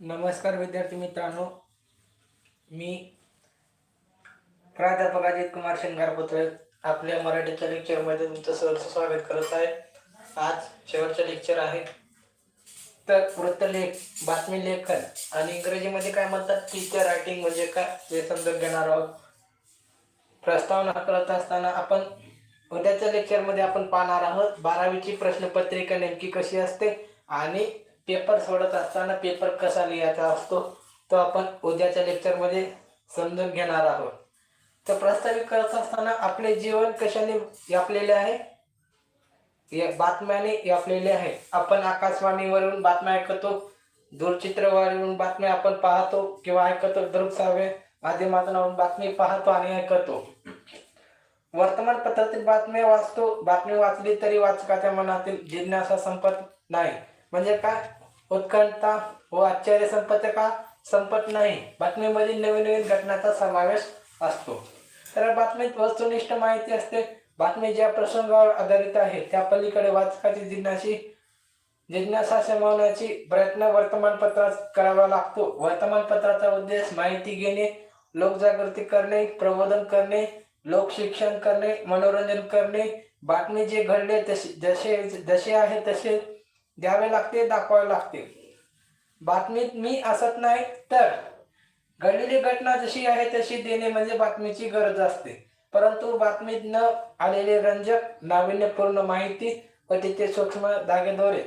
नमस्कार विद्यार्थी मित्रांनो. मी प्राध्यापक अजित कुमार शिंगारपुत्र आपल्या मराठीच्या लेक्चरमध्ये तुमचं सहर्ष स्वागत करत आहे. आज शेवटचं लेक्चर आहे. तर वृत्तलेख बातमी लेखन आणि इंग्रजीमध्ये काय म्हणतात? टीचर रायटिंग म्हणजे काय? ते समजून घेणार आहोत. प्रस्तावना करत असताना आपण उद्याच्या लेक्चरमध्ये आपण पाहणार आहोत. बारावीची प्रश्नपत्रिका नेमकी कशी असते आणि पेपर सोडत असताना पेपर कसा लिहायचा असतो तो आपण उद्याच्या लेक्चरमध्ये समजून घेणार आहोत. तर प्रस्तावित करत असताना आपले जीवन कशाने व्यापलेले आहे? या बातम्याने व्यापलेले आहे. आपण आकाशवाणीवरून बातम्या ऐकतो दूरचित्रवाणीवरून बातम्या आपण पाहतो किंवा ऐकतो दृकसावे माध्यमातून बातमी पाहतो आणि ऐकतो. वर्तमानपत्रातील बातम्या वाचतो बातमी वाचली तरी वाचकाच्या मनातील जिज्ञासा संपत नाही. म्हणजे काय? उत्कंठता व आश्चर्य संपत का? संपत नाही. बातमीमधील नवीन नवीन घटनांचा समावेश असतो. तर बातमीत वस्तुनिष्ठ माहिती असते. बातमी ज्या प्रसंगावर आधारित आहे त्या पलीकडे वाचकाची जिज्ञासी जिज्ञासा शमवण्याची प्रयत्न वर्तमानपत्रात करावा लागतो. वर्तमानपत्राचा उद्देश माहिती घेणे लोकजागृती करणे प्रबोधन करणे लोकशिक्षण करणे मनोरंजन करणे. बातमी जे घडले तसे जसे जसे आहे तसे द्यावे लागते दाखवावे लागते. बातमीत मी असत नाही तर घडलेली घटना जशी आहे तशी देणे म्हणजे बातमीची गरज असते. परंतु बातमीत न आलेले रंजक नाविन्यपूर्ण माहिती व तिथे सूक्ष्म धागेदोरे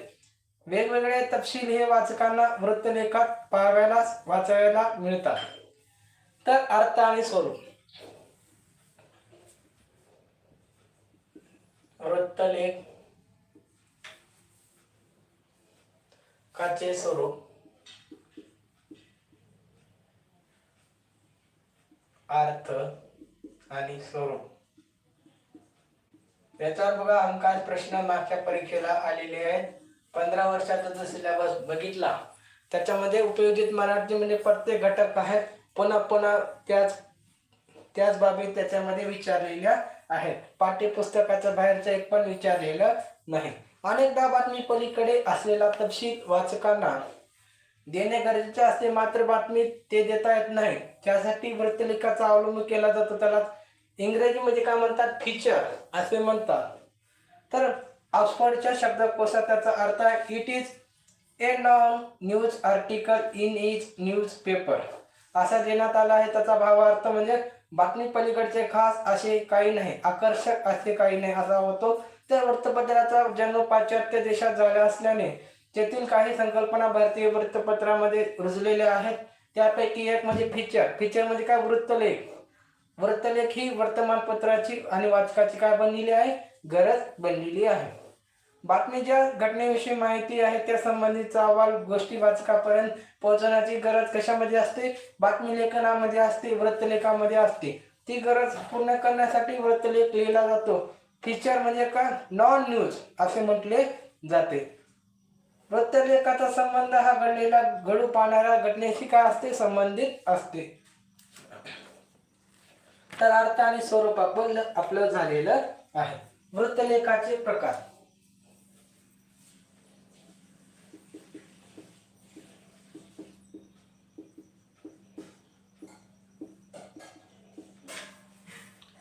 वेगवेगळे तपशील हे वाचकांना वृत्तलेखात पाहावयाला वाचायला मिळतात. तर अर्थ आणि स्वरूप. वृत्तलेख काचे स्वरूप अर्थ आणि स्वरूप याच्यावर बघा अंकात प्रश्न मागच्या परीक्षेला आलेले आहेत. पंधरा वर्षाचा जो सिलेबस बघितला त्याच्यामध्ये उपयोजित मराठी म्हणजे प्रत्येक घटक आहेत. पुन्हा पुन्हा त्याच त्याच बाबी त्याच्यामध्ये विचारलेल्या आहेत. पाठ्यपुस्तकाच्या बाहेरचं एक पण विचारलेलं नाही. अनेकदा बातमी पलीकडे असलेला तपशील वाचकांना देणे गरजेचे असते मात्र बातमी ते देता येत नाही. त्यासाठी वृत्तलेखाचा अवलंब केला जातो. त्याला इंग्रजीमध्ये म्हणजे काय म्हणतात? फीचर असे म्हणतात. तर ऑक्सफर्डच्या शब्दकोशात त्याचा अर्थ आहे it is a non news article in is newspaper असा देण्यात आला आहे. त्याचा भावार्थ म्हणजे बातमी पलीकडचे खास असे काही नाही. आकर्षक असे काही नाही. असा होतो. तर वृत्तपत्राचा जन्म पाश्चात्य देशात झाला असल्याने तेथील काही संकल्पना भारतीय वृत्तपत्रामध्ये रुजलेल्या आहेत. त्यापैकी एक म्हणजे फीचर फीचर म्हणजे काय? वृत्तलेख. वृत्तलेख ही वर्तमानपत्राची आणि वाचकाची काय बनलेली आहे? गरज बनलेली आहे. बातमी ज्या घटनेविषयी माहिती आहे त्या संबंधीचा अहवाल गोष्टी वाचकापर्यंत पोहोचवण्याची गरज कशामध्ये असते? बातमी लेखनामध्ये असते वृत्तलेखामध्ये असते. ती गरज पूर्ण करण्यासाठी वृत्तलेख लिहिला जातो. फीचर म्हणजे का नॉन न्यूज असे म्हटले जाते. वृत्तलेखाचा संबंध हा घडलेला घडू पाहणाऱ्या घटनेशी काय असते? संबंधित असते. तर अर्थ आणि स्वरूप आपण आपलं झालेलं आहे. वृत्तलेखाचे प्रकार.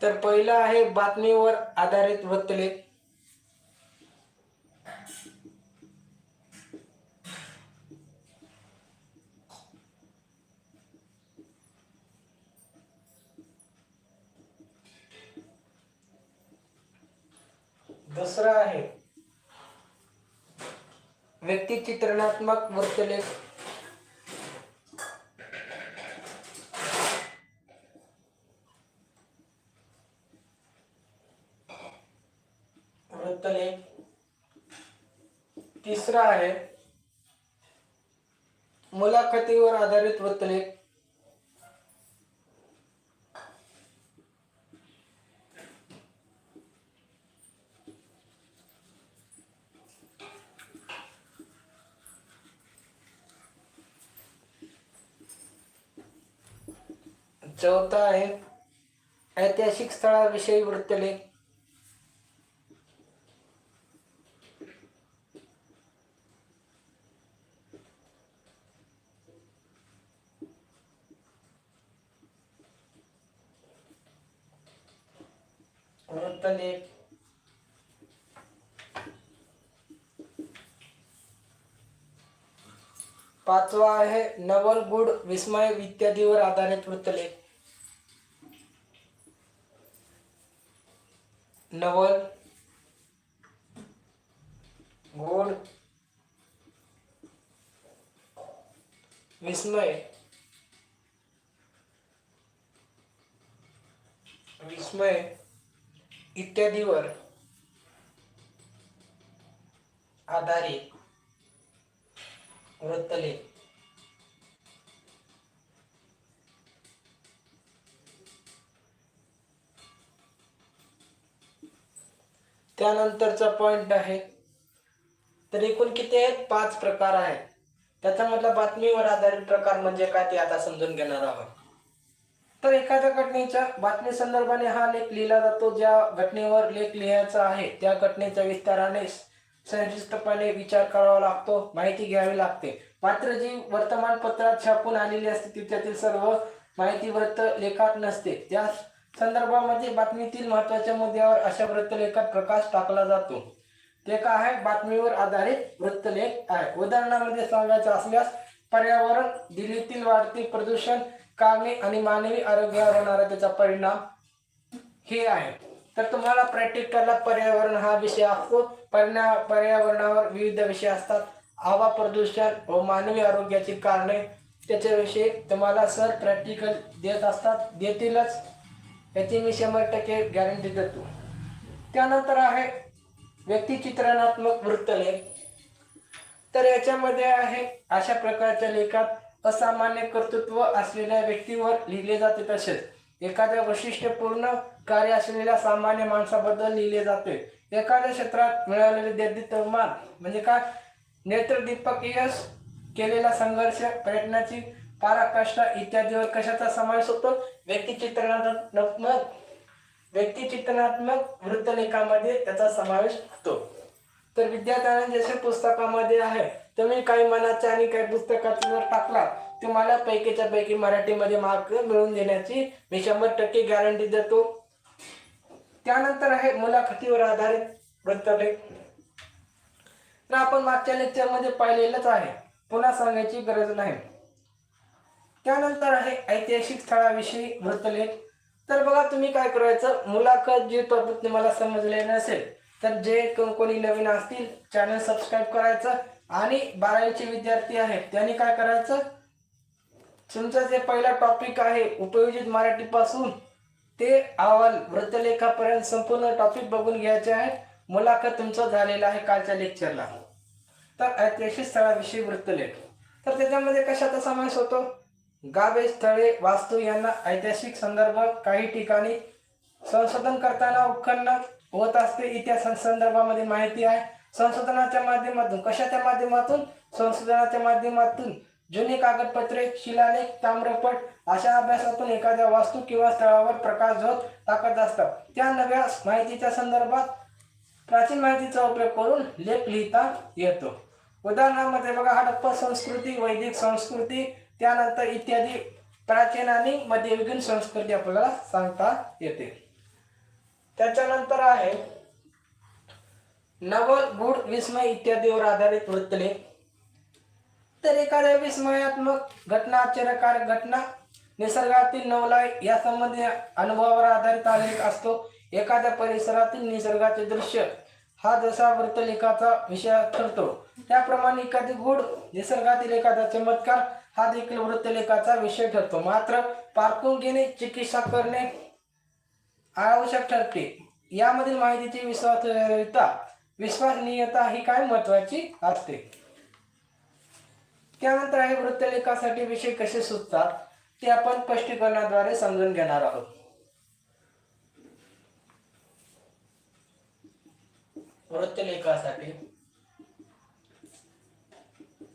तर पहिलं आहे बातमीवर आधारित वृत्तलेख दुसरं आहे. व्यक्तिचित्रणात्मक वृत्तलेख वृत्तलेख तिसरा आहे? मुलाखतीवर आधारित वृत्तलेख चौथा आहे ऐतिहासिक स्थळाविषयी वृत्तलेख वृत्तलेख पाचवा आहे नवल गुड विस्मय इत्यादीवर आधारित वृत्तलेख. नवल गुड विस्मय विस्मय इत्यादीवर आधारित वृत्तलेख त्यानंतरचा पॉइंट आहे तर एकूण किती आहेत? पाच प्रकार आहेत. त्याच्यामधला बातमीवर आधारित प्रकार म्हणजे काय ते आता समजून घेणार आहोत. तर एखाद्या घटनेच्या बातमी संदर्भाने हा लेख लिहिला जातो ज्या घटनेवर लेख लिहायचा आहे त्या घटनेच्या विस्ताराने संक्षिप्तपणे विचार करावा लागतो माहिती घ्यावी लागते. मात्र जी वर्तमानपत्रात छापून आलेली असते तिच्यातील सर्व माहिती वृत्त लेखात नसते. त्या संदर्भामध्ये बातमीतील महत्त्वाच्या मुद्द्यावर अशा वृत्तलेखात प्रकाश टाकला जातो. ते काय आहे? बातमीवर आधारित वृत्तलेख आहे. उदाहरणामध्ये सांगायचं असल्यास पर्यावरण दिल्लीतील वाढते प्रदूषण कारणे आणि मानवी आरोग्यावर होणारा त्याचा परिणाम हे आहे. तर तुम्हाला प्रॅक्टिकलला पर्यावरण हा विषय असतो. पर्या पर्यावरणावर विविध विषय असतात. हवा प्रदूषण व मानवी आरोग्याची कारणे त्याच्याविषयी तुम्हाला सर प्रॅक्टिकल देत असतात. देतीलच. याची मी शंभर टक्के गॅरंटी देतो. त्यानंतर आहे व्यक्तिचित्रणात्मक वृत्तलेख. तर याच्यामध्ये आहे अशा प्रकारच्या लेखात असामान्य कर्तृत्व असलेल्या व्यक्तीवर लिहिले जाते तसेच. एखाद्या वैशिष्ट्यपूर्ण कार्य असलेल्या सामान्य माणसाबद्दल लिहिले जाते. एखाद्या क्षेत्रात मिळालेले देदितमान म्हणजे काय? नेत्रदीपक यश केलेला संघर्ष प्रयत्नाची पाराकाष्ठा इत्यादीवर कशाचा समावेश होतो? व्यक्तिचित्रणात्मक व्यक्तिचित्रणात्मक वृत्तलेखामध्ये त्याचा समावेश होतो. तर विद्यार्थ्यांना जसे पुस्तकामध्ये आहे तुम्ही काही मनाच्या आणि काही पुस्तकाचा जर टाकला तुम्हाला पैकीच्या पैकी मराठीमध्ये मार्क मिळवून देण्याची मी शंभर टक्के गॅरंटी देतो. त्यानंतर आहे मुलाखतीवर आधारित वृत्तलेख तर आपण मागच्या लेक्चरमध्ये पाहिलेलंच आहे. पुन्हा सांगायची गरज नाही. त्यानंतर आहे ऐतिहासिक स्थळाविषयी वृत्तलेख तर बघा तुम्ही काय करायचं? मुलाखत जी पद्धत तुम्हाला समजले नसेल तर जे कोणी नवीन असतील चॅनल सबस्क्राईब करायचं. आणि बारावीचे विद्यार्थी आहेत. त्यांनी काय करायचं? तुमचं जे पहिला टॉपिक आहे उपयोजित मराठीपासून ते अहवाल वृत्तलेखापर्यंत संपूर्ण टॉपिक बघून घ्यायचे आहे मुलाखत तुमचं झालेलं आहे कालच्या लेक्चरला तर ऐतिहासिक स्थळाविषयी वृत्तलेख. तर त्याच्यामध्ये कशाचा समावेश होतो? गावे स्थळे वास्तू यांना ऐतिहासिक संदर्भ काही ठिकाणी संशोधन करताना उत्खनन होत असते. इतिहास संदर्भामध्ये माहिती आहे. संशोधनाच्या माध्यमातून कशाच्या माध्यमातून? संशोधनाच्या माध्यमातून. जुनी कागदपत्रे शिलालेख ताम्रपट अशा अभ्यासातून एखाद्या वास्तू किंवा स्थळावर प्रकाश झोत टाकत असतात. त्या नव्या माहितीच्या संदर्भात प्राचीन माहितीचा उपयोग करून लेख लिहिता येतो. उदाहरणामध्ये बघा हडप्पा संस्कृती वैदिक संस्कृती त्यानंतर इत्यादी प्राचीन आणि मध्ययुगीन संस्कृती आपल्याला सांगता येते. त्याच्यानंतर आहे नवल गुढ विस्मय इत्यादीवर आधारित वृत्तलेख तर एखाद्या विस्मयात्मक घटना आश्चर्यकारक घटना निसर्गातील नवलाय या संबंधी अनुभवावर आधारित आलेख असतो. एखाद्या परिसरातील निसर्गाचे दृश्य हा जसा वृत्तलेखाचा विषय ठरतो त्याप्रमाणे एखादी गुढ निसर्गातील एखादा चमत्कार हा देखील वृत्तलेखाचा विषय ठरतो. मात्र पारखून घेणे चिकित्सा करणे आवश्यक ठरते. यामधील माहितीची विश्वासार्हता विश्वसनीयता ही काय महत्वाची असते? त्यानंतर आहे वृत्तलेखासाठी विषय कसे सुचतात ते आपण स्पष्टीकरणाद्वारे समजून घेणार आहोत. वृत्तलेखासाठी.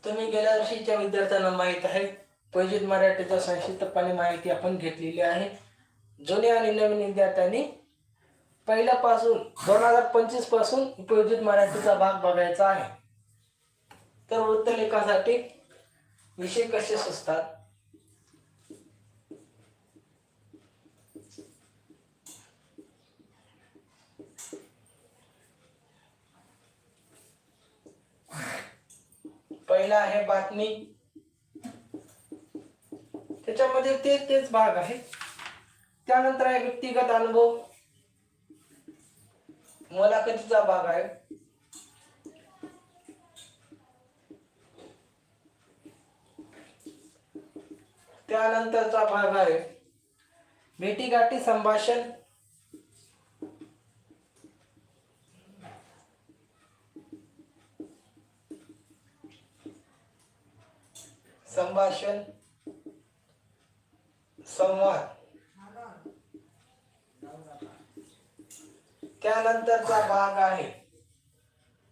तुम्ही गेल्या वर्षीच्या विद्यार्थ्यांना माहीत आहे पैजित मराठीचा संक्षिप्तपणे माहिती आपण घेतलेली आहे. जुने आणि नवीन विद्यार्थ्यांनी पहिल्यापासून दोन हजार पंचवीसपासून उपयोजित मराठीचा भाग बघायचा आहे. तर वृत्तलेखासाठी विषय कसे सुचतात? पहिला आहे बातमी. त्याच्यामध्ये तेच तेच भाग आहे. त्यानंतर आहे व्यक्तिगत अनुभव. मुलाखतीचा भाग आहे? त्यानंतरचा भाग आहे. भेटीगाठी संभाषण. संभाषण. संवाद. त्यानंतरचा भाग आहे.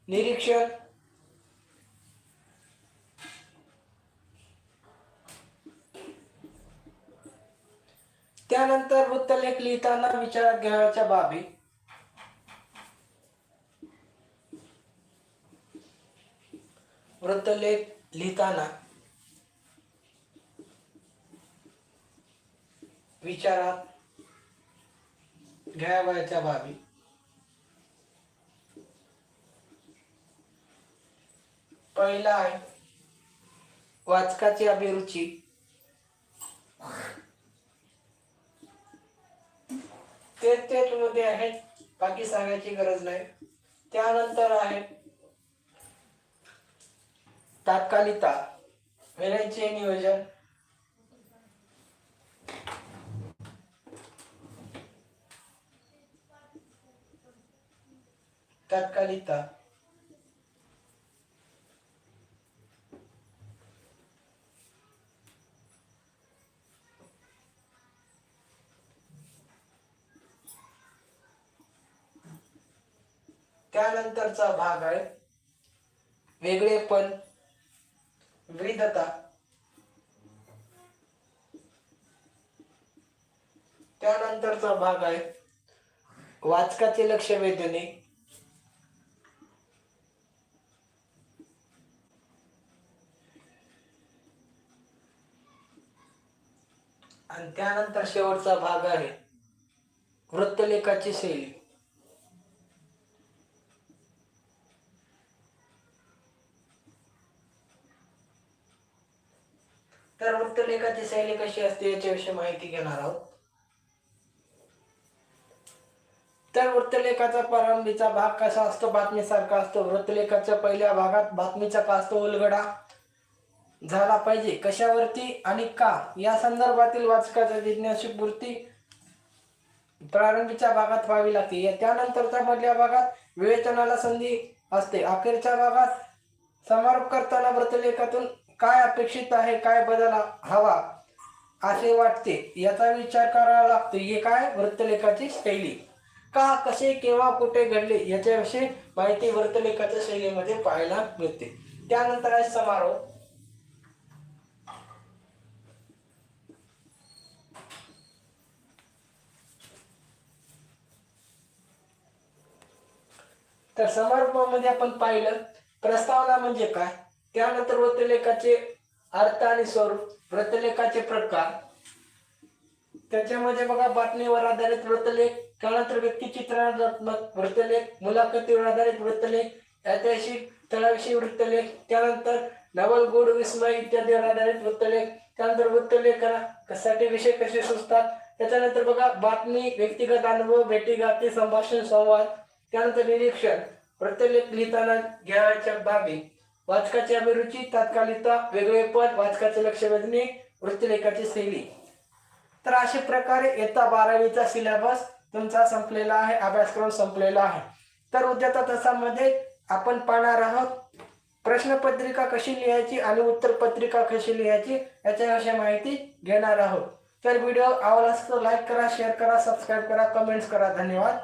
निरीक्षण. त्यानंतर वृत्तलेख लिहिताना विचारात घ्यावयाच्या बाबी. वृत्तलेख लिहिताना विचारात घ्यावयाच्या बाबी. पहिला आहे. वाचकाची अभिरुची. ते तेच मध्ये आहेत. बाकी सांगायची गरज नाही. त्यानंतर आहे तात्कालिकता. वेळेचे नियोजन. तात्कालिकता. त्यानंतरचा भाग आहे वेगळेपण विविधता. त्यानंतरचा भाग आहे वाचकाचे लक्ष वेधणे आणि त्यानंतर शेवटचा भाग आहे वृत्तलेखाची शैली. तर शैली कशी असते याच्याविषयी माहिती घेणार आहोत. तर वृत्तलेखाचा प्रारंभीचा भाग कसा असतो? बातमीसारखा असतो. वृत्तलेखाच्या पहिल्या भागात बातमीचा का असतो उलगडा? झाला पाहिजे. कशावरती आणि का? या संदर्भातील वाचकाच्या जिज्ञासिक पूर्ती प्रारंभीच्या भागात व्हावी लागते. त्यानंतरच्या मधल्या भागात विवेचनाला संधी असते. अखेरच्या भागात समारोप करताना वृत्तलेखातून काय अपेक्षित आहे काय बदल हवा असे वाटते. याचा विचार करावा लागतो. हे काय? वृत्तलेखाची शैली. का कसे केव्हा कुठे घडले याच्याविषयी माहिती वृत्तलेखाच्या शैलीमध्ये पाहायला मिळते. त्यानंतर आहे समारोह. तर समारोपामध्ये आपण पाहिलं प्रस्तावना म्हणजे काय? त्यानंतर वृत्तलेखाचे अर्थ आणि स्वरूप वृत्तलेखाचे प्रकार. त्याच्यामध्ये बघा बातमीवर आधारित वृत्तलेख त्यानंतर व्यक्तिचित्रणात्मक वृत्तलेख मुलाखतीवर आधारित वृत्तलेख ऐतिहासिक तळाविषयी वृत्तलेख त्यानंतर नवल गोड विस्मय इत्यादीवर आधारित वृत्तलेख त्यानंतर वृत्तलेखासाठी विषय कसे सुचतात त्याच्यानंतर बघा बातमी व्यक्तिगत अनुभव भेटीगाठी संभाषण संवाद त्यानंतर निरीक्षण वृत्तलेख लिहिताना घ्यायच्या बाबी. वाचकाची अभिरुची तात्कालिकता वेगळेपण वाचकाचे लक्ष वेधणे वृत्तलेखाची शैली तर अशा प्रकारे इयत्ता बारावीचा सिलेबस तुमचा संपलेला आहे अभ्यासक्रम संपलेला आहे. तर उद्याच्या तासामध्ये आपण पाहणार आहोत प्रश्नपत्रिका कशी लिहायची आणि उत्तरपत्रिका कशी लिहायची याच्याविषयी माहिती घेणार आहोत. तर व्हिडिओ आवडला असतो लाईक करा शेअर करा सबस्क्राईब करा कमेंट्स करा. धन्यवाद.